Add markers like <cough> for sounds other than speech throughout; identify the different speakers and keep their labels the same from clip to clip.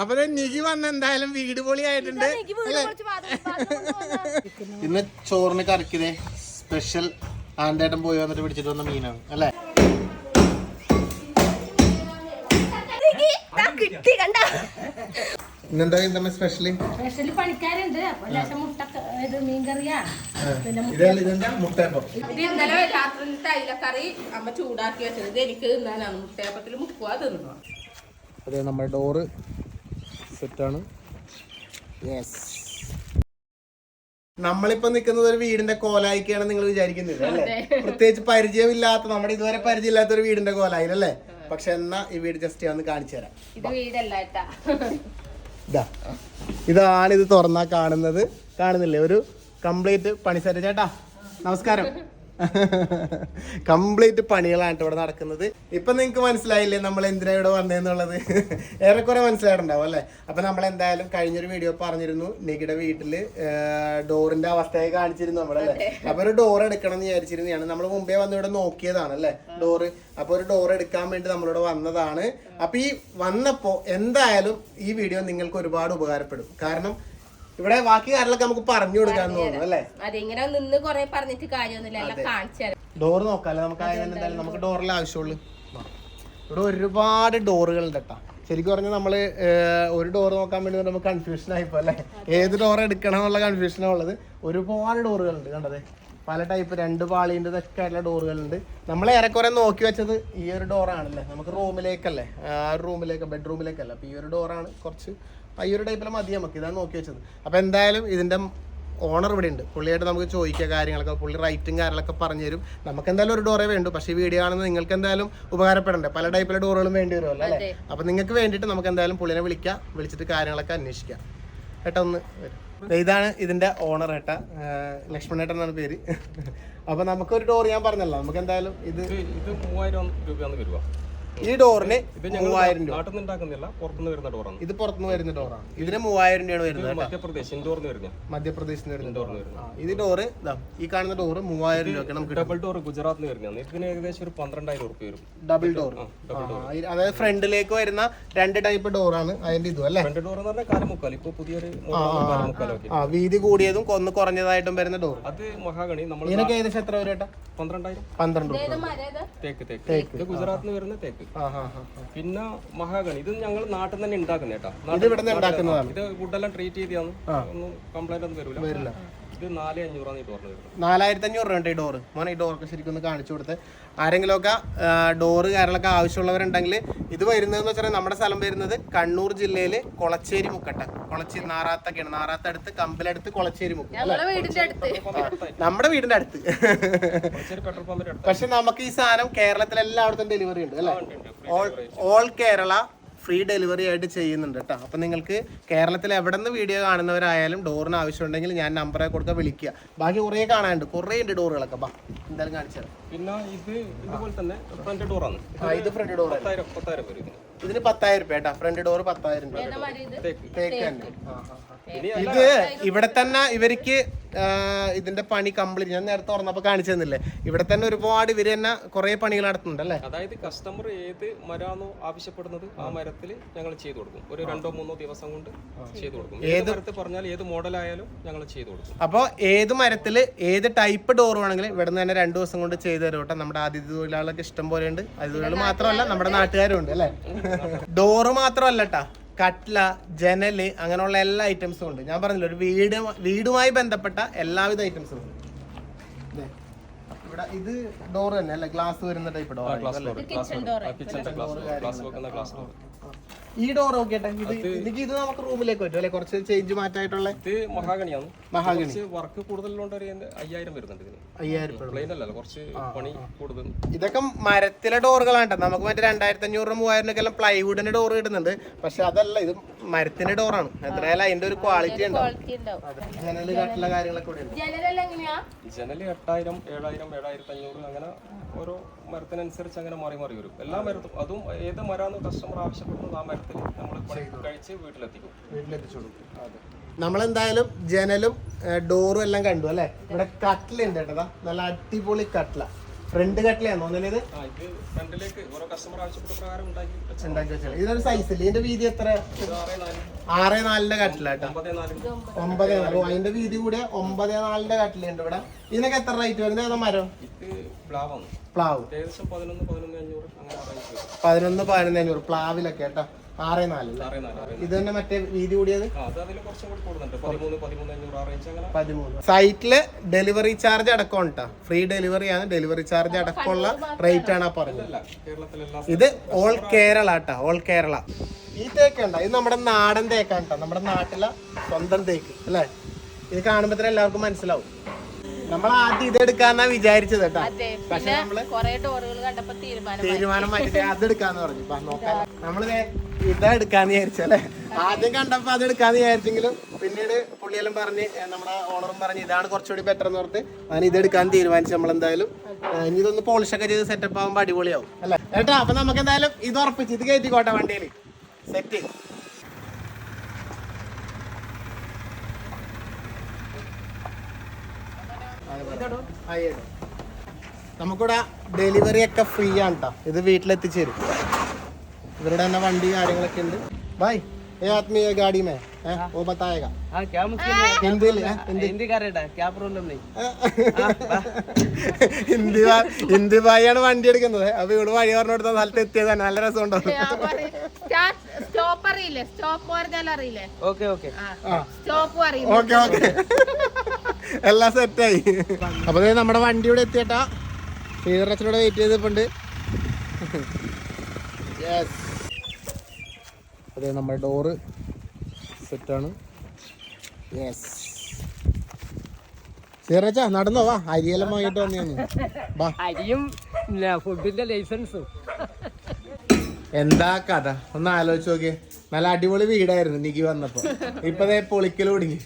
Speaker 1: അപ്പൊ നികി വന്ന എന്തായാലും വീട് പൊളിയായിട്ടുണ്ട് ഇന്ന് ചോറിന് കറക്കിതേ സ്പെഷ്യൽ ആണ്ടേട്ടൻ പോയി വന്നിട്ട് പിടിച്ചിട്ട് വന്ന മീനാണ് അല്ലേ? ഇന്നെന്താ എന്താ സ്പെഷ്യൽ
Speaker 2: സ്പെഷ്യലി പണിക്കാരുണ്ട്. അപ്പൊ ലേശം മുട്ട ഇത് മീൻകറിയാ. പിന്നെ
Speaker 1: ഇതല്ല ഇതെന്താ? മുട്ടയപ്പം
Speaker 3: ഇത് ഇന്നലെ രാത്രിയിലത്തെ അയിലക്കറി അമ്മ ചൂടാക്കി വെച്ചത്. ഇത് എനിക്ക് തിന്നാനാണ്. മുട്ടയപ്പത്തിൽ തിന്നു
Speaker 1: അതെ നമ്മുടെ ഡോറ് സെറ്റാണ് യെസ് നമ്മളിപ്പോ നിൽക്കുന്നത് ഒരു വീടിന്റെ കോലായിക്കാണ് നിങ്ങൾ വിചാരിക്കുന്നത് അല്ലേ? പ്രത്യേകിച്ച് പരിചയമില്ലാത്ത നമ്മുടെ ഇതുവരെ പരിചയമില്ലാത്ത ഒരു വീടിന്റെ കോലായില്ലേ പക്ഷെ എന്നാ ഈ വീട് ജസ്റ്റ് ഞാൻ ഒന്ന് കാണിച്ചു തരാം.
Speaker 3: ഇത് വീടല്ല
Speaker 1: ഇതാ ഇതാണ് ഇത് തുറന്നാ കാണുന്നത്. കാണുന്നില്ലേ? ഒരു കംപ്ലീറ്റ് പണിസര ചേട്ടാ നമസ്കാരം. <laughs> കംപ്ലീറ്റ് പണികളാണ് ഇവിടെ നടക്കുന്നത്. ഇപ്പൊ നിങ്ങക്ക് മനസ്സിലായില്ലേ നമ്മൾ എന്തിനാ ഇവിടെ വന്നേന്നുള്ളത്? <laughs> ഏറെക്കുറെ മനസ്സിലായിട്ടുണ്ടാവും അല്ലേ? അപ്പൊ നമ്മൾ എന്തായാലും കഴിഞ്ഞൊരു വീഡിയോ പറഞ്ഞിരുന്നു. നികിയുടെ വീട്ടിൽ ഡോറിന്റെ അവസ്ഥയെ കാണിച്ചിരുന്നു നമ്മളല്ലേ അപ്പൊ ഒരു ഡോർ എടുക്കണം എന്ന് വിചാരിച്ചിരുന്നതാണ്. നമ്മൾ മുമ്പേ വന്ന് ഇവിടെ നോക്കിയതാണ് അല്ലേ? ഡോറ്. അപ്പൊ ഒരു ഡോർ എടുക്കാൻ വേണ്ടി നമ്മളിവിടെ വന്നതാണ്. അപ്പൊ ഈ വന്നപ്പോ എന്തായാലും ഈ വീഡിയോ നിങ്ങൾക്ക് ഒരുപാട് ഉപകാരപ്പെടും. കാരണം ഇവിടെ ബാക്കി കാര്യങ്ങളൊക്കെ നമുക്ക് പറഞ്ഞു കൊടുക്കാന്ന് തോന്നുന്നു അല്ലേ?
Speaker 3: അതെ ഇങ്ങനെ നിന്ന് കൊറേ പറഞ്ഞിട്ട് കാര്യമൊന്നുമില്ല. എല്ലാം കാണിച്ചു തരാം.
Speaker 1: ഡോർ നോക്കാല്ലേ? നമുക്ക് ആയത് എന്തായാലും നമുക്ക് ഡോറിൽ ആവശ്യമുള്ളൂ. ഇവിടെ ഒരുപാട് ഡോറുകൾ ഉണ്ട് കേട്ടോ. ശരിക്കും പറഞ്ഞാൽ നമ്മൾ ഒരു ഡോർ നോക്കാൻ വേണ്ടി നമുക്ക് കൺഫ്യൂഷൻ ആയിപ്പോ അല്ലേ? ഏത് ഡോർ എടുക്കണം എന്നുള്ള കൺഫ്യൂഷനാണ് ഉള്ളത്. ഒരുപാട് ഡോറുകളുണ്ട് കണ്ടത് പല ടൈപ്പ് രണ്ട് പാളിന്റെ ഇതൊക്കെ ആയിട്ടുള്ള ഡോറുകളുണ്ട് നമ്മൾ ഏറെക്കുറെ നോക്കി വെച്ചത് ഈ ഒരു ഡോറാണല്ലേ നമുക്ക് റൂമിലേക്കല്ലേ ആ ഒരു റൂമിലേക്ക് ബെഡ്റൂമിലേക്കല്ല അപ്പോൾ ഈ ഒരു ഡോറാണ് കുറച്ച് ആ ഈ ഒരു ടൈപ്പിൽ മതി നമുക്ക്. ഇതാണ് നോക്കി വെച്ചത്. അപ്പോൾ എന്തായാലും ഇതിന്റെ ഓണർ ഇവിടെ ഉണ്ട്. പുള്ളിയായിട്ട് നമുക്ക് ചോദിക്കുക കാര്യങ്ങളൊക്കെ. പുള്ളി റൈറ്റും കാര്യങ്ങളൊക്കെ പറഞ്ഞു തരും. നമുക്ക് എന്തായാലും ഒരു ഡോറേ വേണ്ടു. പക്ഷേ ഈ വീഡിയോ ആണെന്ന് നിങ്ങൾക്ക് എന്തായാലും ഉപകാരപ്പെടണ്ടേ? പല ടൈപ്പിലെ ഡോറുകളും വേണ്ടി വരുമല്ലോ അല്ലേ? അപ്പം നിങ്ങൾക്ക് വേണ്ടിയിട്ട് നമുക്ക് എന്തായാലും പുള്ളിനെ വിളിക്കാം. വിളിച്ചിട്ട് കാര്യങ്ങളൊക്കെ അന്വേഷിക്കാം. ഏട്ടാ ഒന്ന് വരും. ഇതാണ് ഇതിന്റെ ഓണർ ഏട്ട. ലക്ഷ്മണേട്ടൻ എന്നാണ് പേര്. അപ്പൊ നമുക്കൊരു ഡോർ ഞാൻ പറഞ്ഞല്ലോ. നമുക്ക് എന്തായാലും ഇത്
Speaker 4: ഇത് മൂവായിരം രൂപയാണ് വരിക
Speaker 1: ഈ ഡോറിന് മൂവായിരം രൂപ.
Speaker 4: നിന്ന് പുറത്തുനിന്ന് വരുന്ന ഡോറാണ്.
Speaker 1: ഇത് പുറത്തുനിന്ന് വരുന്ന ഡോറാണ്. ഇതിന് മൂവായിരം രൂപയാണ് വരുന്നത്.
Speaker 4: മധ്യപ്രദേശ് ഇൻഡോറിന് വരുന്ന
Speaker 1: മധ്യപ്രദേശിൽ നിന്ന് വരുന്ന
Speaker 4: ഡോറിന്
Speaker 1: വരുന്നത്. ഇത് ഡോറ് ഇതാ ഈ കാണുന്ന ഡോറ് മൂവായിരം രൂപയ്ക്ക് നമുക്ക് കിട്ടും.
Speaker 4: ഡബിൾ ഡോർ ഗുജറാത്തിൽ നിന്ന് വരുന്നതാണ് ഇതിന് ഏകദേശം ഒരു പന്ത്രണ്ടായിരം ഉറുപ്പ് വരും.
Speaker 1: ഡബിൾ ഡോർ അതായത് ഫ്രണ്ടിലേക്ക് വരുന്ന രണ്ട് ടൈപ്പ് ഡോറാണ് അതിന്റെ ഇതും അല്ലേ?
Speaker 4: ഫ്രണ്ട് ഡോർ എന്ന് പറഞ്ഞാൽ കാലമുക്കാൽ. ഇപ്പൊ പുതിയൊരു
Speaker 1: വീതി കൂടിയതും കൊന്ന് കുറഞ്ഞതായിട്ടും വരുന്ന ഡോർ
Speaker 4: അത് മഹാഗണി. നമ്മൾ
Speaker 1: ഇതിനൊക്കെ ഏകദേശം എത്ര വരും ഏട്ടാ?
Speaker 4: പന്ത്രണ്ടായിരം.
Speaker 1: പന്ത്രണ്ട് രൂപ
Speaker 4: തേക്ക് തേക്ക്. ഇത് ഗുജറാത്തിൽ നിന്ന് വരുന്ന തേക്ക്. പിന്നെ മഹാഗണി. ഇത് ഞങ്ങൾ നാട്ടിൽ തന്നെ ഉണ്ടാക്കുന്ന കേട്ടാ.
Speaker 1: ഇത്
Speaker 4: ഫുഡെല്ലാം വുഡെല്ലാം ട്രീറ്റ് ചെയ്താണ് ഒന്നും കംപ്ലൈന്റ് ഒന്നും വരില്ല.
Speaker 1: നാലായിരത്തി അഞ്ഞൂറ് രൂപ ഈ ഡോറ് മോനെ ഈ ഡോറൊക്കെ ശരിക്കും ഒന്ന് കാണിച്ചു കൊടുത്ത്. ആരെങ്കിലുമൊക്കെ ഡോറ് കാര്യങ്ങളൊക്കെ ആവശ്യമുള്ളവരുണ്ടെങ്കിൽ ഇത് വരുന്നതെന്ന് വെച്ചാൽ നമ്മുടെ സ്ഥലം വരുന്നത് കണ്ണൂർ ജില്ലയിൽ കൊളച്ചേരി മുക്കട്ട. കൊളച്ചേരി നാറാത്തൊക്കെയാണ്. നാറാത്ത അടുത്ത് കമ്പലടുത്ത് കൊളച്ചേരി
Speaker 3: മുക്കട്ട
Speaker 1: നമ്മുടെ വീടിന്റെ അടുത്ത്. പക്ഷെ നമുക്ക് ഈ സാധനം കേരളത്തിൽ എല്ലായിടത്തും ഡെലിവറി ഉണ്ട് അല്ലേ ഓൾ കേരള ഫ്രീ ഡെലിവറി ആയിട്ട് ചെയ്യുന്നുണ്ട് കേട്ടോ. അപ്പം നിങ്ങൾക്ക് കേരളത്തിൽ എവിടെ നിന്ന് വീഡിയോ കാണുന്നവരായാലും ഡോറിന് ആവശ്യമുണ്ടെങ്കിൽ ഞാൻ നമ്പറെ കൊടുക്കുക വിളിക്കുക. ബാക്കി കുറേ കാണാനുണ്ട്. കുറേ ഉണ്ട് ഡോറുകളൊക്കെ. ബാ എന്തായാലും കാണിച്ചു
Speaker 4: പിന്നെ ഇത് ഇതുപോലെ തന്നെ ഫ്രണ്ട് ഡോറാണ്
Speaker 1: ആ ഇത് ഫ്രണ്ട് ഡോർ
Speaker 4: പത്തായിരം പത്തായിരം വരും ഇതിന്.
Speaker 1: പത്തായിരം രൂപ കേട്ടോ. ഫ്രണ്ട് ഡോർ പത്തായിരം രൂപ
Speaker 4: തേക്ക്.
Speaker 1: തന്നെ. ഇത് ഇവിടെ തന്നെ ഇവർക്ക് ഇതിന്റെ പണി കംപ്ലീറ്റ് ഞാൻ നേരത്തെ തുറന്നപ്പോ കാണിച്ചു തന്നില്ലേ? ഇവിടെ തന്നെ ഒരുപാട് ഇവർ തന്നെ കുറെ പണികൾ നടത്തുന്നുണ്ട് അല്ലേ?
Speaker 4: അതായത് കസ്റ്റമർ ഏത് മരാണോ ആവശ്യപ്പെടുന്നത് ആ മരത്തിൽ ഞങ്ങൾ ചെയ്തു കൊടുക്കും. ഒരു രണ്ടോ മൂന്നോ ദിവസം കൊണ്ട് ചെയ്തു കൊടുക്കും. ഏത് മരത്തിൽ പറഞ്ഞാൽ ഏത് മോഡൽ ആയാലും ഞങ്ങൾ ചെയ്തു കൊടുക്കും.
Speaker 1: അപ്പോൾ ഏത് മരത്തിൽ ഏത് ടൈപ്പ് ഡോർ വേണമെങ്കിലും ഇവിടെ നിന്ന് തന്നെ രണ്ടു ദിവസം കൊണ്ട് ചെയ്തു തരും കേട്ടോ. നമ്മുടെ അതിഥി തൊഴിലാളികളൊക്കെ ഇഷ്ടം പോലെ ഉണ്ട്. അതിഥി തൊഴിലാളി മാത്രമല്ല നമ്മുടെ നാട്ടുകാരും ഉണ്ട് അല്ലേ? <laughs> ഡോറ് മാത്രമല്ല കേട്ടാ കട്ട്ല ജനൽ അങ്ങനെയുള്ള എല്ലാ ഐറ്റംസും ഉണ്ട്. ഞാൻ പറഞ്ഞില്ല ഒരു വീട് വീടുമായി ബന്ധപ്പെട്ട എല്ലാവിധ ഐറ്റംസും ഉണ്ട്. ദേ, ഇവിടെ ഇത് ഡോർ തന്നെ അല്ലെ? ഗ്ലാസ് വരുന്ന ടൈപ്പ് ഡോർ
Speaker 4: ഗ്ലാസ് ഡോർ
Speaker 1: ഈ ഡോർ നോക്കിട്ടെ ഇത് എനിക്ക് ഇത് നമുക്ക് റൂമിലേക്ക് പറ്റും അല്ലെ? കുറച്ച് ചേഞ്ച് മാറ്റായിട്ടുള്ള
Speaker 4: ഇത് മഹാഗണിയാണ്.
Speaker 1: മഹാഗണി.
Speaker 4: കുറച്ച് വർക്ക് കൂടുതലുണ്ട് അയ്യായിരം വരുന്നുണ്ട് ഇതിന്.
Speaker 1: അയ്യായിരം
Speaker 4: പ്ലെയിൻ അല്ലല്ലോ കുറച്ച് പണി കൂടുതൽ.
Speaker 1: ഇതൊക്കെ മരത്തിലെ ഡോറുകളാണ് ട്ടോ. നമുക്ക് മറ്റേ രണ്ടായിരത്തി അഞ്ഞൂറ് മൂവായിരം ഒക്കെ എല്ലാം പ്ലൈവുഡിന്റെ ഡോർ കിട്ടുന്നുണ്ട്. പക്ഷെ അതല്ല ഇത് മരത്തിന്റെ ഡോറാണ് എത്രയായാലും അതിന്റെ ഒരു ക്വാളിറ്റി ഉണ്ടാവും.
Speaker 3: ക്വാളിറ്റി ഉണ്ടാവും.
Speaker 1: അതെ. ജനൽ കാട്ടുള്ള കാര്യങ്ങളൊക്കെ
Speaker 4: ജനൽ എട്ടായിരം ഏഴായിരം ഏഴായിരത്തി അഞ്ഞൂറ് അങ്ങനെ ഓരോ മരത്തിനനുസരിച്ച് അങ്ങനെ മാറി മാറി വരും. എല്ലാ മരത്തും അതും ഏത് മരാന്ന് കസ്റ്റമർ ആവശ്യപ്പെടുന്നത് ആ നമ്മൾ കഴിച്ച് വീട്ടിലെത്തിക്കും
Speaker 1: വീട്ടിലെത്തിച്ചു കൊടുക്കും അതെ നമ്മളെന്തായാലും ജനലും ഡോറും എല്ലാം കണ്ടു അല്ലേ? ഇവിടെ കട്ടില ഉണ്ട് കേട്ടതാ നല്ല അടിപൊളി കട്ടില. ഫ്രണ്ട് കട്ടിലാണോ
Speaker 4: ഇത്. ഫ്രണ്ടിലേക്ക് ഓരോ കസ്റ്റമർ ആവശ്യപ്പെട്ട പ്രകാരം ഉണ്ടാക്കി
Speaker 1: വെച്ചാൽ ഇതൊരു സൈസ് ഇല്ല? ഇതിന്റെ വീതി എത്ര?
Speaker 4: ആറ് നാല്
Speaker 1: ആറ് നാലിന്റെ
Speaker 4: ഒമ്പത് നാല്
Speaker 1: ഒമ്പത് നാല്. അതിന്റെ വീതി കൂടെ ഒമ്പത് നാലിന്റെ കട്ടിലുണ്ട് ഇവിടെ. ഇതിനൊക്കെ എത്ര റേറ്റ് വരുന്നത്? ഏതാ മരം? പ്ലാവ്.
Speaker 4: പതിനൊന്ന് പതിനൊന്ന് അഞ്ഞൂറ്
Speaker 1: പ്ലാവിലൊക്കെ കേട്ടോ. ആറ് നാല് ഇത് തന്നെ മറ്റേ വീതി കൂടിയത്? സൈറ്റിൽ ഡെലിവറി ചാർജ് അടക്കം കേട്ടോ ഫ്രീ ഡെലിവറി ആണ് ഡെലിവറി ചാർജ് അടക്കമുള്ള റേറ്റ് ആണ് ആ പറഞ്ഞത്.
Speaker 4: അല്ല കേരളത്തിലെല്ലാം
Speaker 1: ഇത് ഓൾ കേരള കേട്ടോ ഓൾ കേരള ഈ തേക്ക് ഉണ്ടോ? ഇത് നമ്മുടെ നാടൻ തേക്കാണ് കേട്ടോ നമ്മുടെ നാട്ടിലെ സ്വന്തം തേക്ക് അല്ലേ? ഇത് കാണുമ്പോ തന്നെ എല്ലാവർക്കും മനസ്സിലാവും. നമ്മൾ ആദ്യം ഇത് എടുക്കാന്നാ വിചാരിച്ചത് കേട്ടോ. പക്ഷെ
Speaker 3: നമ്മൾ തീരുമാനം
Speaker 1: മാറ്റി. മാറ്റിട്ട് അത് എടുക്കാന്ന് പറഞ്ഞു. നോക്കാം നമ്മൾ ദേ ഇതാ എടുക്കാന്ന് വിചാരിച്ചല്ലേ ആദ്യം കണ്ടപ്പോ അത് എടുക്കാന്ന് വിചാരിച്ചെങ്കിലും പിന്നീട് പുള്ളിയെല്ലാം പറഞ്ഞ് നമ്മുടെ ഓണറും പറഞ്ഞ് ഇതാണ് കുറച്ചുകൂടി ബെറ്റർ എന്ന് പറഞ്ഞിട്ട് ഞാൻ ഇതെടുക്കാൻ തീരുമാനിച്ചു നമ്മൾ എന്തായാലും ഇനി ഇതൊന്ന് പോളിഷ് ഒക്കെ ചെയ്ത് സെറ്റപ്പ് ആകുമ്പോൾ അടിപൊളിയാവും അല്ലേ? ഏട്ടാ അപ്പൊ നമുക്ക് എന്തായാലും ഇത് ഉറപ്പിച്ച് ഇത് കയറ്റിക്കോട്ടെ വണ്ടിയിൽ സെറ്റ് നമുക്കിവിടെ ഡെലിവറി ഒക്കെ ഫ്രീ ആണ് കേട്ടോ ഇത് വീട്ടിലെത്തിച്ചു തരും ഇവരുടെ തന്നെ വണ്ടി കാര്യങ്ങളൊക്കെ ഉണ്ട് ബൈ ഏ ആത്മീയ ഗാഡി മേ ഏ, ഓ ബത്തായേഗ
Speaker 5: हाँ क्या मुश्किल है
Speaker 1: ഹിന്ദിയിൽ ഏ, ഹിന്ദി
Speaker 5: हिंदी का रेट है क्या प्रॉब्लम नहीं
Speaker 1: ഹിന്ദി ഭാ- ഹിന്ദി ഭായിയാണ് വണ്ടി എടുക്കുന്നത് അപ്പൊ ഇവിടെ വഴി പറഞ്ഞു കൊടുത്ത സ്ഥലത്ത് എത്തിയതാണ് നല്ല രസമുണ്ടോ
Speaker 3: സ്റ്റോപ്പ് അറിയില്ലേ സ്റ്റോപ്പ് പറഞ്ഞാൽ അറിയില്ലേ
Speaker 5: ओके ओके
Speaker 1: ആ
Speaker 3: സ്റ്റോപ്പ് അറിയില്ല
Speaker 1: ഓക്കെ ഓക്കെ എല്ലാം സെറ്റായി അപ്പൊ ദേ നമ്മുടെ വണ്ടി ഇവിടെ എത്തിയട്ടാ ശ്രീധരച്ചനോട് വെയിറ്റ് ചെയ്തിട്ടുണ്ട് യെസ് അതെ നമ്മുടെ ഡോറ് സെറ്റാണ് യെസ് ശ്രീധരച്ച നടന്നോ വാ. അരിയെല്ലാം വാങ്ങിയിട്ട് വന്നു
Speaker 5: അരിയും ഫുഡിന്റെ ലൈസൻസും
Speaker 1: എന്താ കഥ? ഒന്ന് ആലോചിച്ച് നോക്കിയേ. നല്ല അടിപൊളി വീടായിരുന്നു നിക്ക് വന്നപ്പോ. ഇപ്പതേ പൊളിക്കൽ തുടങ്ങി.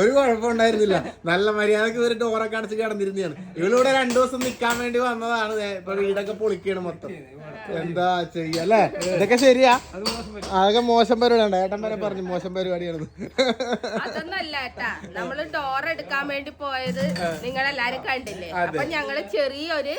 Speaker 1: ഒരു കുഴപ്പമുണ്ടായിരുന്നില്ല നല്ല മര്യാദയ്ക്ക് ഒരു ഡോറൊക്കെ അടച്ച് കിടന്നിരുന്നതാണ്. ഇവളിവിടെ രണ്ടു ദിവസം നിക്കാൻ വേണ്ടി വന്നതാണ്. ഇപ്പൊ വീടൊക്കെ പൊളിക്കാണ് മൊത്തം. എന്താ ചെയ്യല്ലേ ഇതൊക്കെ ശരിയാ. അതൊക്കെ മോശം പരിപാടിയാണ്. ഏട്ടൻ വരെ പറഞ്ഞു മോശം പരിപാടിയാണ്
Speaker 3: അതൊന്നല്ല ഏട്ടാ. നമ്മൾ ഡോർ എടുക്കാൻ വേണ്ടി പോയത് നിങ്ങളെല്ലാരും കണ്ടില്ലേ? അപ്പൊ ഞങ്ങൾ ചെറിയൊരു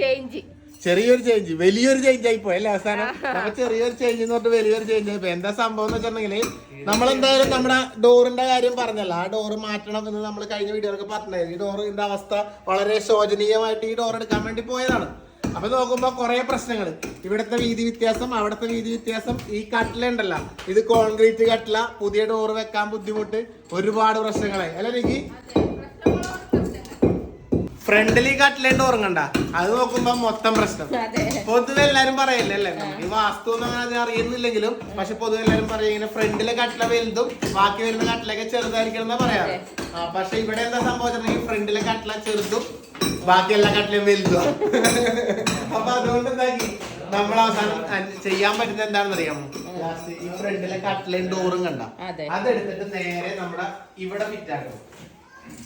Speaker 3: ചേഞ്ച്
Speaker 1: ചെറിയൊരു ചേഞ്ച് വലിയൊരു ചേഞ്ച് ആയി പോയി അല്ലേ അവസാനം? നമ്മൾ ചെറിയൊരു ചേഞ്ച് എന്ന് പറഞ്ഞിട്ട് വലിയൊരു ചേഞ്ച് ആയി പോയി എന്താ സംഭവം എന്ന് വെച്ചിട്ടുണ്ടെങ്കിൽ നമ്മളെന്തായാലും നമ്മുടെ ഡോറിന്റെ കാര്യം പറഞ്ഞല്ലോ. ആ ഡോറ് മാറ്റണം എന്ന് നമ്മൾ കഴിഞ്ഞ വീഡിയോയിലൊക്കെ പറഞ്ഞിട്ടുണ്ടായിരുന്നു. ഈ ഡോറിന്റെ അവസ്ഥ വളരെ ശോചനീയമായിട്ട് ഈ ഡോർ എടുക്കാൻ വേണ്ടി പോയതാണ്. അപ്പൊ നോക്കുമ്പോ കുറെ പ്രശ്നങ്ങൾ ഇവിടുത്തെ വീതി വ്യത്യാസം അവിടുത്തെ വീതി വ്യത്യാസം ഈ കട്ടിലുണ്ടല്ലോ ഇത് കോൺക്രീറ്റ് കട്ടില. പുതിയ ഡോർ വെക്കാൻ ബുദ്ധിമുട്ട്. ഒരുപാട് പ്രശ്നങ്ങളായി. അല്ല എനിക്ക് ഫ്രണ്ടിൽ ഈ കട്ടിലേണ്ട് ഉറങ്ങണ്ട. അത് നോക്കുമ്പോ മൊത്തം പ്രശ്നം. പൊതുവെ എല്ലാരും പറയല്ലേ അല്ലേ? നമുക്ക് ഈ വാസ്തു ഒന്നും അറിയുന്നില്ലെങ്കിലും പക്ഷെ പൊതുവെ എല്ലാരും പറയും ഇങ്ങനെ ഫ്രണ്ടിലെ കട്ടില വലുതും ബാക്കി വരുന്ന കട്ടിലൊക്കെ ചെറുതായിരിക്കണം എന്നാ പറയാറ്. ആ പക്ഷെ ഇവിടെ എന്താ സംഭവിച്ചിട്ടുണ്ടെങ്കിൽ ഫ്രണ്ടിലെ കട്ടില ചെറുതും ബാക്കി എല്ലാ കട്ടിലും വലുതും. അപ്പൊ അതുകൊണ്ട് എന്താക്കി നമ്മൾ അവസാനം ചെയ്യാൻ പറ്റുന്ന എന്താണെന്ന് അറിയാമോ? ഈ ഫ്രണ്ടിലെ കട്ടിലും ഡോറും കണ്ട. അതെടുത്തിട്ട് നേരെ നമ്മുടെ ഇവിടെ ഫിറ്റാക്കണം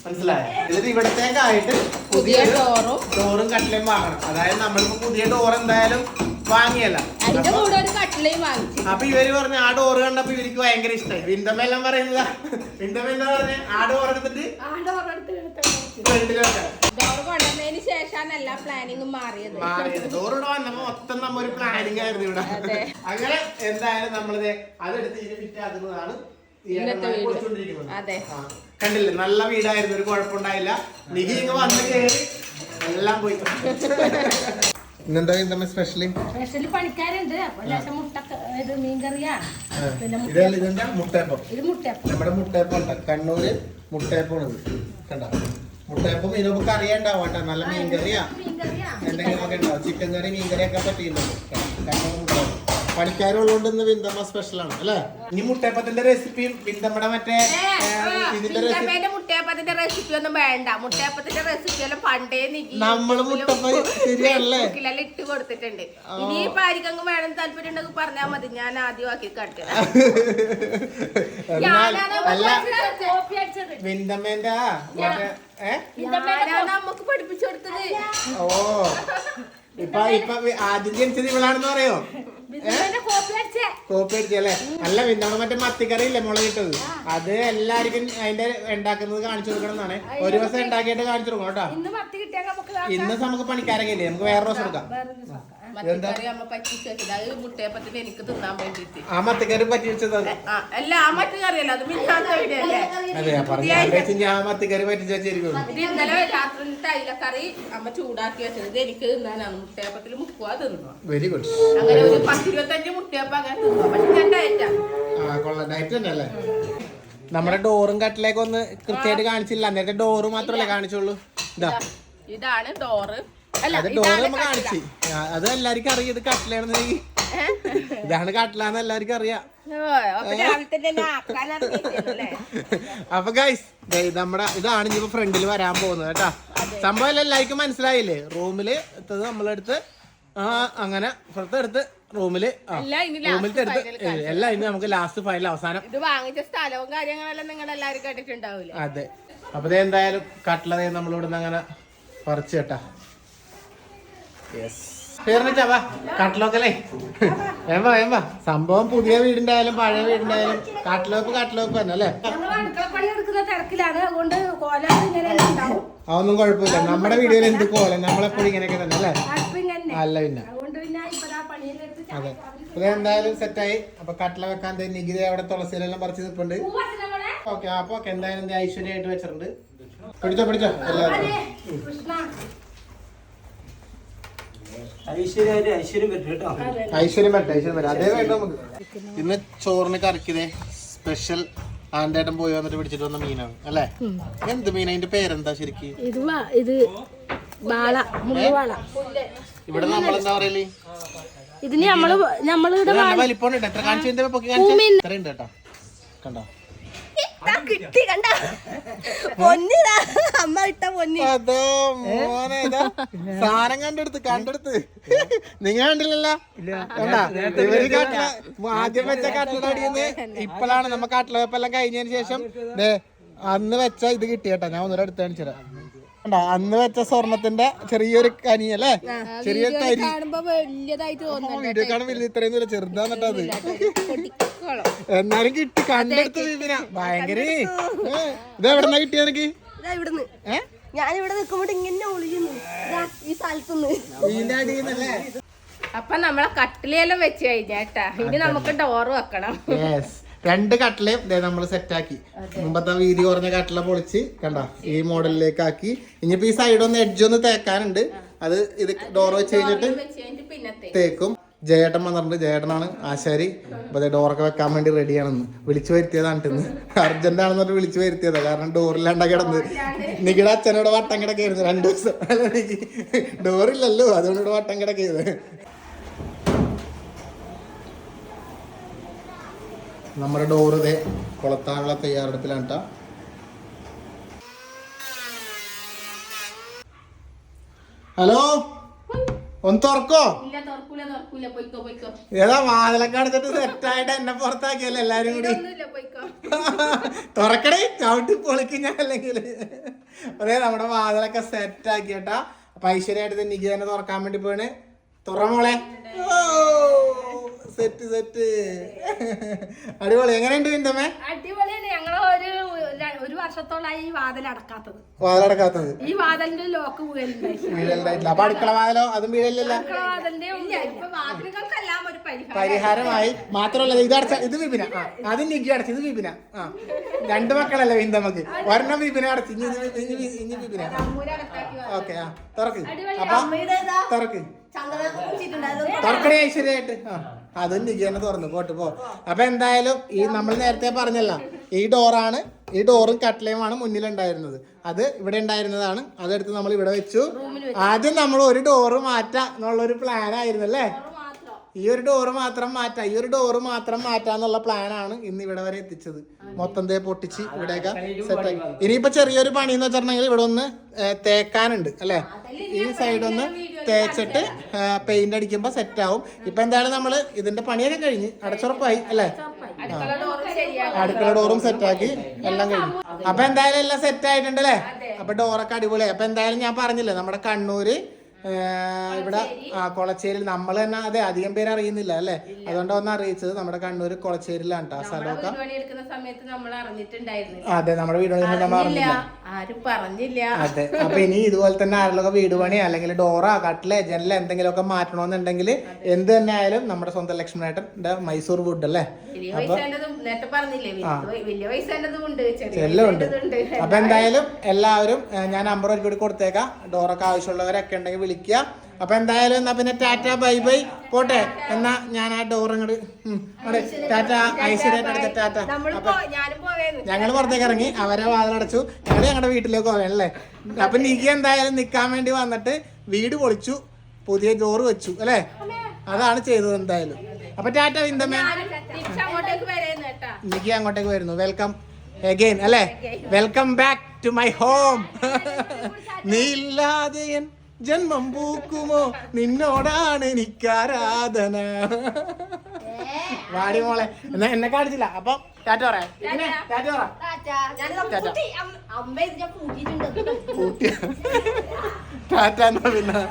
Speaker 1: മനസ്സിലായോ? എന്നിട്ട് ഇവിടത്തേക്കായിട്ട് പുതിയ
Speaker 3: ഡോറും
Speaker 1: ഡോറും കട്ടിലയും വാങ്ങണം. അതായത് നമ്മളിപ്പോ പുതിയ ഡോർ എന്തായാലും വാങ്ങിയല്ല
Speaker 3: അതിന്റെ കൂടെ ഒരു കട്ടിലയും
Speaker 1: അപ്പൊ ഇവർ പറഞ്ഞു ആ ഡോറ് കണ്ടപ്പോ ഇവർക്ക് ഭയങ്കര ഇഷ്ടമായി വിന്തമെല്ലാം പറയുന്നതാ. വിന്തമ്മ എന്താ പറഞ്ഞ ആ ഡോർ എടുത്തിട്ട് വെക്കാം
Speaker 3: ഡോർ കൊണ്ടുവന്നതിന് ശേഷമാണ് എല്ലാ പ്ലാനിങ്ങും മാറിയത്.
Speaker 1: ഡോർ ഇവിടെ വന്നപ്പോ മൊത്തം നമ്മ ഒരു പ്ലാനിങ് ആയിരുന്നു ഇവിടെ. അങ്ങനെ എന്തായാലും നമ്മളിത് അതെടുത്ത് ഇനി ഫിറ്റ് ആക്കുന്നതാണ് ഏട്ടന്മാര്
Speaker 3: അതെ.
Speaker 1: കണ്ടില്ലേ? നല്ല വീടായിരുന്നു ഒരു കുഴപ്പമുണ്ടായില്ല. നിധി ഇങ്ങ് വന്ന് കയറി എല്ലാം പോയി. ഇന്നെന്താ എന്താ സ്പെഷ്യലി
Speaker 2: സ്പെഷ്യൽ പണിക്കാരുണ്ട്. അപ്പൊ ലേശം മുട്ട ഇത് മീൻകറിയാ പിന്നെ മുട്ട
Speaker 1: ഇതെന്താ? മുട്ടയപ്പം.
Speaker 2: ഇത് മുട്ടയപ്പം.
Speaker 1: നമ്മുടെ മുട്ടയപ്പം ഉണ്ട്? കണ്ണൂര് മുട്ടയപ്പമാണ് ഇത് കണ്ട? മുട്ടയപ്പം ഇതിനൊക്കെ അറിയണ്ടാവും കേട്ടോ. നല്ല മീൻകറിയാ.
Speaker 2: എന്തെങ്കിലും
Speaker 1: എന്തെങ്കിലുമൊക്കെ ഉണ്ടാവും. ചിക്കൻ കറി മീൻകറിയൊക്കെ പറ്റിയിട്ടുണ്ട്. കണ്ണൂർ പണിക്കാരുള്ളതുകൊണ്ട് ഇന്ന് വിന്തമ്മ സ്പെഷ്യൽ ആണ് അല്ലേ? ഇനി മുട്ടയപ്പത്തിന്റെ റെസിപ്പിയും വിന്തമ്മയുടെ മറ്റേ ഇതിന്റെ റെസിപ്പി
Speaker 3: മുട്ടയപ്പത്തിന്റെ റെസിപ്പി ഒന്നും വേണ്ട. മുട്ടയപ്പത്തിന്റെ റെസിപ്പി എല്ലാം പണ്ടേ
Speaker 1: നമ്മൾ മുട്ടപ്പം
Speaker 3: ഫേസ്ബുക്കിലെല്ലാം ഇട്ട് കൊടുത്തിട്ടുണ്ട്. ഇനി പാരിക്കങ്ങ് വേണം താല്പര്യം ഉണ്ടെങ്കിൽ പറഞ്ഞാൽ മതി. ഞാൻ
Speaker 1: ആദ്യം
Speaker 2: ആക്കി അടിച്ചത്.
Speaker 1: വിന്തമ്മേന്റെ
Speaker 3: നമുക്ക് പഠിപ്പിച്ചു കൊടുത്തത്.
Speaker 1: ഓ. ഇപ്പൊ ഇപ്പൊ ആദ്യം ജനിച്ചത് ഇവളാണെന്ന് പറയോ?
Speaker 2: കോപ്പി അടിച്ചേ.
Speaker 1: കോപ്പി അടിച്ചല്ലേ അല്ല? പിന്നെ മറ്റേ മത്തിക്കറി ഇല്ലേ മുളകിട്ടത് അത് എല്ലാവർക്കും അതിന്റെ ഉണ്ടാക്കുന്നത് കാണിച്ചു കൊടുക്കണം എന്നാണ്. ഒരു ദിവസം ഉണ്ടാക്കിയിട്ട് കാണിച്ചു കൊടുക്കണം കേട്ടോ.
Speaker 2: ഇന്ന് നമുക്ക്
Speaker 1: പണിക്കാരൊക്കെ ഇല്ലേ? നമുക്ക് വേറെ ദിവസം എടുക്കാം.
Speaker 3: മത്തിക്കറി അമ്മ പറ്റിച്ച് വെച്ചത് അത് മുട്ടയപ്പത്തിന് എനിക്ക് തിന്നാൻ വേണ്ടിട്ട്
Speaker 1: ആ മത്തിക്കറി പറ്റി വെച്ചത്
Speaker 3: ആ അല്ല ആ മറ്റു കറിയല്ല? അത് മിന്നാത്ത വീടല്ലേ
Speaker 1: അതെ പറഞ്ഞു ഞാൻ മത്തിക്കറി പറ്റി വെച്ചിരിക്കും
Speaker 3: ഇത് ഇന്നലെ രാത്രിയിലത്തെ അയിലക്കറി അമ്മ ചൂടാക്കി വെച്ചത്. ഇത് എനിക്ക് തിന്നാനാണ്. മുട്ടയപ്പത്തിൽ മുക്കുവാ തിന്നു
Speaker 1: വെരി ഗുഡ്
Speaker 3: അങ്ങനെ ഒരു പത്തിരുപത്തഞ്ച് മുട്ടയപ്പം അങ്ങനെ തിന്നു പക്ഷെ ഞാൻ ഡയറ്റാ
Speaker 1: ആ. കൊള്ളാം. ഡയറ്റ് തന്നെ അല്ലേ? നമ്മുടെ ഡോറും കട്ടിലേക്ക് ഒന്ന് കൃത്യമായിട്ട് കാണിച്ചില്ല. അന്നേരത്തെ ഡോറ് മാത്രമല്ലേ കാണിച്ചുള്ളൂ. ഇതാ.
Speaker 3: ഇതാണ് ഡോറ്.
Speaker 1: അത് ഡോറ് നമ്മ കാണിച്ച്. അത് എല്ലാവർക്കും അറിയാം ഇത് കട്ടിലാണെന്ന്. ഇതാണ് കട്ടിലാന്ന് എല്ലാവർക്കും അറിയാം.
Speaker 3: അപ്പൊ
Speaker 1: ഗൈസ് നമ്മടെ ഇതാണ് ഇനിയിപ്പോ ഫ്രണ്ടിൽ വരാൻ പോകുന്നത് കേട്ടാ. സംഭവം എല്ലാം എല്ലാവർക്കും മനസ്സിലായില്ലേ? റൂമിൽ എത്തത് നമ്മളെടുത്ത് ആ അങ്ങനെ
Speaker 3: പുറത്തെടുത്ത് റൂമിൽ
Speaker 1: റൂമിലത്തെ
Speaker 3: final
Speaker 1: എല്ലാം ഇനി നമുക്ക് ലാസ്റ്റ് ഫൈനൽ അവസാനം.
Speaker 3: ഇത് വാങ്ങിച്ച സ്ഥലവും കാര്യങ്ങളെല്ലാം നിങ്ങൾ എല്ലാവരും കേട്ടിട്ടുണ്ടാവില്ല
Speaker 1: അതെ. അപ്പൊ എന്തായാലും കട്ടിലതേ നമ്മളിവിടുന്ന് അങ്ങനെ പറിച്ചു കേട്ടാ. വാ കട്ട്ലോക്കല്ലേ വേമ്പ വേമ്പ സംഭവം പുതിയ വീടിന്റെ ആയാലും പഴയ വീടിന്റെ ആയാലും കാട്ടിലോക്ക് കാട്ടിലോക്ക് തന്നെ അല്ലേ? അതൊന്നും കുഴപ്പമില്ല. നമ്മുടെ വീഡിയോയിൽ എന്ത് കോലം? നമ്മളെപ്പോഴും ഇങ്ങനെയൊക്കെ തന്നെ അല്ലേ? അല്ല പിന്നെ. അതെ. ഇത് എന്തായാലും സെറ്റായി അപ്പൊ കട്ടില വെക്കാൻ നികിത അവിടെ തുളസിയിലെല്ലാം പറിച്ച് നിൽപ്പുണ്ട് ഓക്കെ അപ്പൊ എന്തായാലും ഐശ്വര്യമായിട്ട് വെച്ചിട്ടുണ്ട്. പിടിച്ചോ പിടിച്ചോ. എല്ലാവരും.
Speaker 5: ഐശ്വര്യ പറ്റും
Speaker 1: പറ്റ അതേ വേണ്ട നമുക്ക്. ഇന്ന് ചോറിന് കറിക്കിതേ സ്പെഷ്യൽ ആണ്ടേട്ടൻ പോയി വന്നിട്ട് പിടിച്ചിട്ട് വന്ന മീനാണ് അല്ലേ? എന്ത് മീൻ അതിന്റെ പേരെന്താ ശരിക്ക്?
Speaker 2: ഇത് വാ- ഇത് വാള മുള്ളുവാള
Speaker 1: ഇവിടെ നമ്മളെന്താ പറയൽ?
Speaker 2: ഇതിന് നമ്മൾ നമ്മൾ
Speaker 1: ഇത് നല്ല വലിപ്പമുണ്ട് എത്ര കാണിച്ചു ഇത്രയുണ്ട് കേട്ടോ. കണ്ടോ?
Speaker 3: കിട്ടി കണ്ട? പൊന്നിതാ. അമ്മ ഇട്ട പൊന്നി.
Speaker 1: അതോ മോനെ സാധനം കണ്ടെടുത്ത് കണ്ടെടുത്ത്. നിങ്ങൾ കണ്ടില്ലല്ലോ? കണ്ടാ? ഇവർ കാട്ടില ആദ്യം വെച്ച കാട്ടിലടിയെന്ന് ഇപ്പോഴാണ് നമ്മ കാട്ടില വെപ്പെല്ലാം കഴിഞ്ഞതിന് ശേഷം അന്ന് വെച്ച ഇത് കിട്ടിയട്ടാ കേട്ടോ. ഞാൻ ഒന്നുകൂടെ എടുത്ത് കാണിച്ചുതരാം. കണ്ടാ അന്ന് വെച്ച സ്വർണത്തിന്റെ ചെറിയൊരു കനി അല്ലേ ചെറിയൊരു തരി. വീഡിയോ കാണുമ്പോ വലിയ ഇത്രയും ദൂരം ചെറുതാന്നിട്ട് അത്. എന്നാലും കിട്ടി കണ്ടെടുത്ത് വിപിന ഭയങ്കര. ഇത് എവിടെന്നാ കിട്ടിയ
Speaker 3: ഇങ്ങനെ ഒളിക്കുന്നു. ഈ സ്ഥലത്തുനിന്ന്. അപ്പൊ നമ്മളെ കട്ടിലെല്ലാം വെച്ച് കഴിഞ്ഞാട്ടാ ഇനി നമുക്ക് ഡോറ് വെക്കണം.
Speaker 1: യെസ് രണ്ട് കട്ടിലയും നമ്മൾ സെറ്റാക്കി മുമ്പത്തെ വീതി കുറഞ്ഞ കട്ടല പൊളിച്ച് കണ്ട? ഈ മോഡലിലേക്ക് ആക്കി ഇനിയിപ്പോ ഈ സൈഡ് ഒന്ന് എഡ്ജ് ഒന്ന് തേക്കാനുണ്ട്. അത് ഇത് ഡോർ വെച്ച് കഴിഞ്ഞിട്ട് തേക്കും. ജയേട്ടൻ വന്നിട്ടുണ്ട്. ജയേട്ടനാണ് ആശാരി. അപ്പൊ ദേ ഡോറൊക്കെ വെക്കാൻ വേണ്ടി റെഡിയാണെന്ന് വിളിച്ചു വരുത്തിയതാണ് ഇന്ന് പറഞ്ഞ് വിളിച്ചു വരുത്തിയതാ. കാരണം ഡോറിലാണ്ട കിടന്ന്. നികിടെ അച്ഛനോട് വട്ടം കിടക്കായിരുന്നു. രണ്ടു ദിവസം. ഡോറില്ലല്ലോ അതുകൊണ്ട് വട്ടം കിടക്കിയത് നമ്മുടെ ഡോറ് ഇതേ കൊളത്താനുള്ള തയ്യാറെടുപ്പിലാണ് കേട്ടോ ഹലോ? ഒന്ന് തുറക്കോ? ഏതാ വാതിലൊക്കെ അടച്ചിട്ട് സെറ്റായിട്ട് എന്നെ പുറത്താക്കിയല്ലോ എല്ലാരും കൂടി? തുറക്കണേ ചവിട്ടി പൊളിക്കും ഞാൻ അല്ലെങ്കിൽ. അതെ നമ്മുടെ വാതിലൊക്കെ സെറ്റ് ആക്കിയട്ടാ അപ്പൊ ഐശ്വര്യമായിട്ട് എനിക്ക് തന്നെ തുറക്കാൻ വേണ്ടി പോണ് തുറ മോളെ. സെറ്റ്. അടിപൊളി. എങ്ങനെയുണ്ട് വിന്തമ്മേ
Speaker 2: അടിപൊളിയാണ്. ഞങ്ങളൊരു വർഷത്തോളായി ഈ വാതിൽ അടക്കാത്തത്.
Speaker 1: വാതിലടക്കാത്തത്.
Speaker 2: ഈ വാതിലിന്റെ ലോക്ക് വീഴലുണ്ടായി
Speaker 1: വീഴലുണ്ടായിട്ടില്ല. അപ്പൊ അടുക്കള വാതിലോ അതും വീഴലില്ല
Speaker 2: വാതിലിന്റെ
Speaker 3: ഇല്ല ഇപ്പൊ വാതിലുകൾക്കെല്ലാം ഒരു പരിഹാരം.
Speaker 1: പരിഹാരമായി. മാത്രമല്ല ഇത് അടച്ച ഇത് വിപിന. ആ അത് നിക്കി അടച്ച. ഇത് വിപിന. ആ രണ്ട് മക്കളല്ലേ വിന്തമ്മക്ക് ഒരെണ്ണം വിപിന അടച്ച്. ഇനി ഇത് ഇനി വി- ഇനി വിപിന. ഓക്കെ ആ തുറക്ക്. അപ്പൊ തുറക്ക്. തുറക്കണേ ഐശ്വര്യമായിട്ട്. ആ അതും നിക്കി തന്നെ തുറന്നു. പോട്ട് പോ. അപ്പൊ എന്തായാലും ഈ നമ്മൾ നേരത്തെ പറഞ്ഞല്ല ഈ ഡോറാണ് ഈ ഡോറും കട്ട്ലയുമാണ് മുന്നിലുണ്ടായിരുന്നത്. അത് ഇവിടെ ഉണ്ടായിരുന്നതാണ്. അതെടുത്ത് നമ്മൾ ഇവിടെ വെച്ചു. ആദ്യം നമ്മൾ ഒരു ഡോറ് മാറ്റാം എന്നുള്ളൊരു പ്ലാൻ ആയിരുന്നു അല്ലേ ഈ ഒരു ഡോറ് മാത്രം മാറ്റാം ഈ ഒരു ഡോറ് മാത്രം മാറ്റാന്നുള്ള പ്ലാനാണ് ഇന്ന് ഇവിടെ വരെ എത്തിച്ചത്. മൊത്തം തേ പൊട്ടിച്ച് ഇവിടെയൊക്കെ സെറ്റാക്കി ഇനിയിപ്പോ ചെറിയൊരു പണി എന്ന് വെച്ചിട്ടുണ്ടെങ്കിൽ ഇവിടെ ഒന്ന് തേക്കാനുണ്ട് അല്ലേ? ഈ സൈഡ് ഒന്ന് തേച്ചിട്ട് പെയിന്റ് അടിക്കുമ്പോ സെറ്റ് ആവും. ഇപ്പൊ എന്തായാലും നമ്മൾ ഇതിന്റെ പണിയൊക്കെ കഴിഞ്ഞ് അടച്ചുറപ്പായി അല്ലേ?
Speaker 3: അടുക്കള ഡോറും ശരിയാണ്
Speaker 1: അടുക്കള ഡോറും സെറ്റാക്കി എല്ലാം കഴിഞ്ഞു. അപ്പൊ എന്തായാലും എല്ലാം സെറ്റ് ആയിട്ടുണ്ടല്ലേ അപ്പൊ ഡോറൊക്കെ അടിപൊളിയായി. അപ്പൊ എന്തായാലും ഞാൻ പറഞ്ഞില്ലേ നമ്മുടെ കണ്ണൂര് ഇവിടെ ആ കൊളച്ചേരിൽ നമ്മൾ തന്നെ അതെ അധികം പേര് അറിയുന്നില്ല അല്ലേ? അതുകൊണ്ട് ഒന്ന് അറിയിച്ചത് നമ്മുടെ കണ്ണൂർ കൊളച്ചേരിലാണ് കേട്ടോ ആ സ്ഥലമൊക്കെ അതെ നമ്മുടെ വീട് പണി നമ്മൾ
Speaker 3: അറിഞ്ഞില്ല.
Speaker 1: അതെ അപ്പൊ ഇനി ഇതുപോലെ തന്നെ ആരെങ്കിലൊക്കെ വീട് പണി അല്ലെങ്കിൽ ഡോറ കട്ടിലെ ജനല എന്തെങ്കിലുമൊക്കെ മാറ്റണമെന്നുണ്ടെങ്കിൽ എന്ത് തന്നെ ആയാലും നമ്മുടെ സ്വന്തം ലക്ഷ്മണേട്ടന്റെ മൈസൂർ വുഡ് അല്ലേ?
Speaker 3: ചെറിയ
Speaker 1: എല്ലാം ഉണ്ട്. അപ്പൊ എന്തായാലും എല്ലാവരും ഞാൻ നമ്പർ ഒരു കൂടി കൊടുത്തേക്കാം. ഡോറൊക്കെ ആവശ്യമുള്ളവരൊക്കെ ഉണ്ടെങ്കിൽ വിളിക്കുക. അപ്പൊ എന്തായാലും എന്നാ പിന്നെ ടാറ്റ ബൈ ബൈ. പോട്ടെ. എന്നാ ഞാൻ ആ ഡോർ ഇങ്ങോട്ട് ടാറ്റ ഐശ്വര്യായിട്ട് എടുത്ത ടാറ്റ. ഞങ്ങൾ പുറത്തേക്ക് ഇറങ്ങി അവരെ വാതിലടച്ചു. ഞങ്ങൾ ഞങ്ങളുടെ വീട്ടിലേക്ക് പോകണല്ലേ അപ്പൊ നിക്ക് എന്തായാലും നിക്കാൻ വേണ്ടി വന്നിട്ട് വീട് പൊളിച്ചു പുതിയ ഡോറ് വെച്ചു അല്ലേ? അതാണ് ചെയ്തത് എന്തായാലും. അപ്പൊ ടാറ്റ നിക്കി അങ്ങോട്ടേക്ക് വരുന്നു വെൽക്കം അഗൈൻ അല്ലേ? Welcome back to my home നീ ഇല്ലാതെ ജന്മം പൂക്കുമോ? നിന്നോടാണ് എനിക്കാരാധന. വാടി മോളെ. എന്നാ എന്നെ കാണിച്ചില്ല. അപ്പൊ ടാറ്റ പറയാം ടാറ്റ. പറ. ടാറ്റ എന്നാ പിന്നെ? <laughs>